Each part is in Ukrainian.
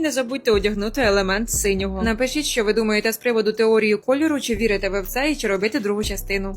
не забудьте одягнути елемент синього. Напишіть, що ви думаєте з приводу теорії кольору, чи вірите ви в це і чи робити другу частину.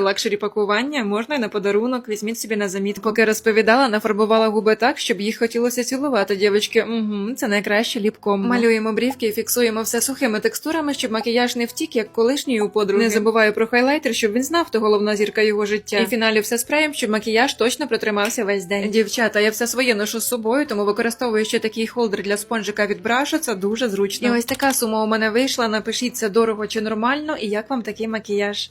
лакшері пакування. Можна й на подарунок. Візьміть собі на заміт. Поки розповідала, нафарбувала губи так, щоб їх хотілося цілувати. Дівчатки, угу, це найкраще ліпком. Малюємо брівки і фіксуємо все сухими текстурами, щоб макіяж не втік, як колишній у подруги. Не забуваю про хайлайтер, щоб він знав, хто головна зірка його життя. І в фіналі все спреєм, щоб макіяж точно протримався весь день. Дівчата, я все своє ношу з собою, тому використовую ще такий холдер для спонжика від брашу. Це дуже зручно. І ось така сума у мене вийшла. Напишіть це дорого чи нормально, і як вам такий макіяж.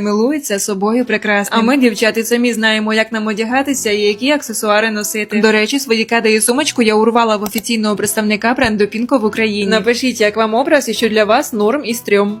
милується собою прекрасним. А ми, дівчата, самі знаємо, як нам одягатися і які аксесуари носити. До речі, свої кади і сумочку я урвала в офіційного представника бренду Пінко в Україні. Напишіть, як вам образ і що для вас норм і стрьом.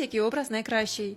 який образ найкращий.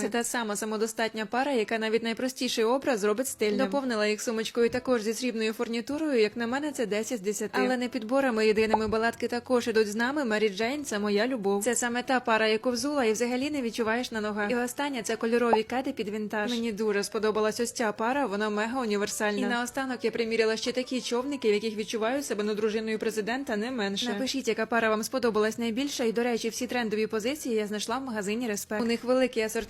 Це та сама самодостатня пара, яка навіть найпростіший образ зробить стильним. Доповнила їх сумочкою також зі срібною фурнітурою. Як на мене, це 10 з 10. Але не підборами єдиними балатки також ідуть з нами. Мері Джейн це моя любов. Це саме та пара, яку взула, і взагалі не відчуваєш на ногах. І остання це кольорові кеди під вінтаж. Мені дуже сподобалась ось ця пара. Вона мега універсальна. І наостанок я приміряла ще такі човники, в яких відчуваю себе ну дружиною президента, не менше. Напишіть, яка пара вам сподобалась найбільше. І до речі, всі трендові позиції я знайшла в магазині Респект. У них великий асортимент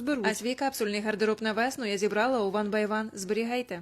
розберуть. А свій капсульний гардероб на весну я зібрала у One by One. Зберігайте.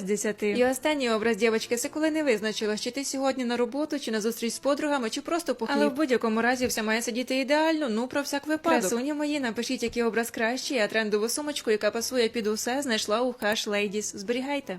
з 10. І останній образ дівчинки це коли не визначила, чи ти сьогодні на роботу, чи на зустріч з подругами, чи просто по хліб. Але в будь-якому разі все має сидіти ідеально, ну про всяк випадок. Красуні мої, напишіть, який образ кращий, а трендову сумочку, яка пасує під усе, знайшла у Hush Ladies. Зберігайте.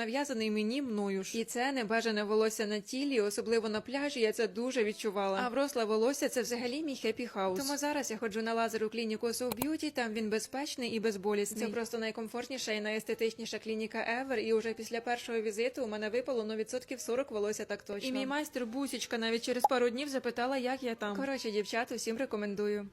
нав'язаний мені мною ж. І це небажане волосся на тілі, особливо на пляжі. Я це дуже відчувала. А вросле волосся це взагалі мій хеппі хаус. Тому зараз я ходжу на лазер у клініку So Beauty, Там він безпечний і безболісний. Це просто найкомфортніша і найестетичніша клініка ever. І уже після першого візиту у мене випало ну відсотків 40 волосся так точно. І мій майстер Бусічка навіть через пару днів запитала, як я там. Коротше, дівчат, усім рекомендую.